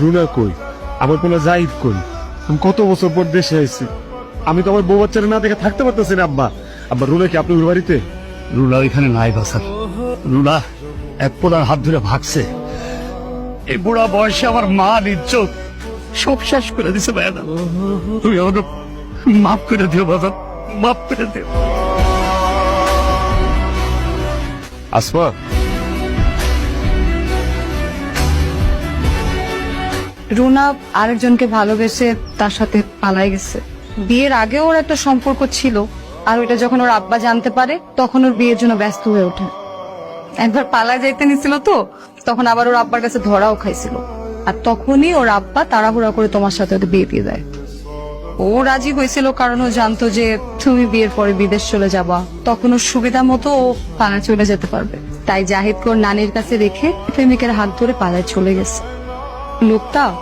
রুনা কই? আমার কোনো জাহিদ কই? আমি কত বছর পর দেশে আইছি। আমি তো আমার বউ বাচ্চারা না দেখে থাকতে পারতেছি না আব্বা। আব্বা রুনা কি আপনার বাড়িতে? রুলা এখানে নাই বাসার রুলা এক প্রধান হাত ধরে ভাগছে। এই বুড়া বয়সে আমার মা ইজ্জত সব শেষ করে দিছে ভাইয়া তুমি আমাকে মাফ করে দিও বাজার মাফ করে দিও। আসমা রুনা আরেকজনকে ভালোবেসে তার সাথে পালাই গেছে। বিয়ের আগে ওর একটা সম্পর্ক ছিল, আর ওইটা যখন ওর আব্বা জানতে পারে, তখন ওর বিয়ের জন্য ব্যস্ত হয়ে ওঠে। একবার পালায় যাইতে নিছিল তো, তখন আবার ওর আব্বার কাছে ধরাও খাইছিল। আর তখনই ওর আব্বা তাড়াহুড়া করে তোমার সাথে ওদের বিয়ে দিয়ে দেয়। ও রাজি হয়েছিল কারণ ও জানতো যে তুমি বিয়ের পরে বিদেশ চলে যাবা। তখন ওর সুবিধা মতো ও পালায় চলে যেতে পারবে। তাই জাহিদকে ওর নানির কাছে রেখে প্রেমিকের হাত ধরে পালায় চলে গেছে। লোকটা